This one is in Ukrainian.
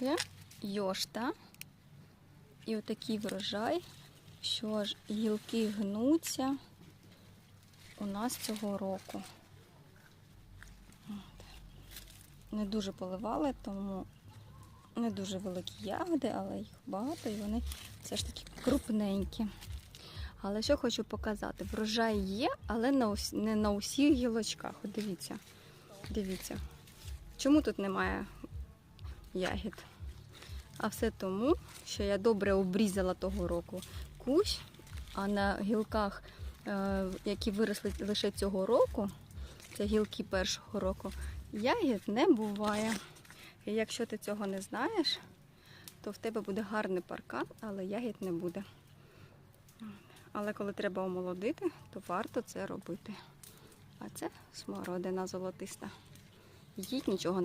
Це йошта. І отакий врожай, що аж гілки гнуться у нас цього року. Не дуже поливали, тому не дуже великі ягоди, але їх багато і вони все ж таки крупненькі. Але що хочу показати, врожай є, але не на усіх гілочках. Дивіться. Дивіться. Чому тут немає ягід? А все тому, що я добре обрізала того року кущ, а на гілках, е, які виросли лише цього року, це гілки першого року, ягід не буває. І якщо ти цього не знаєш, то в тебе буде гарний паркан, але ягід не буде. Але коли треба омолодити, то варто це робити. А це смородина золотиста. Їй нічого не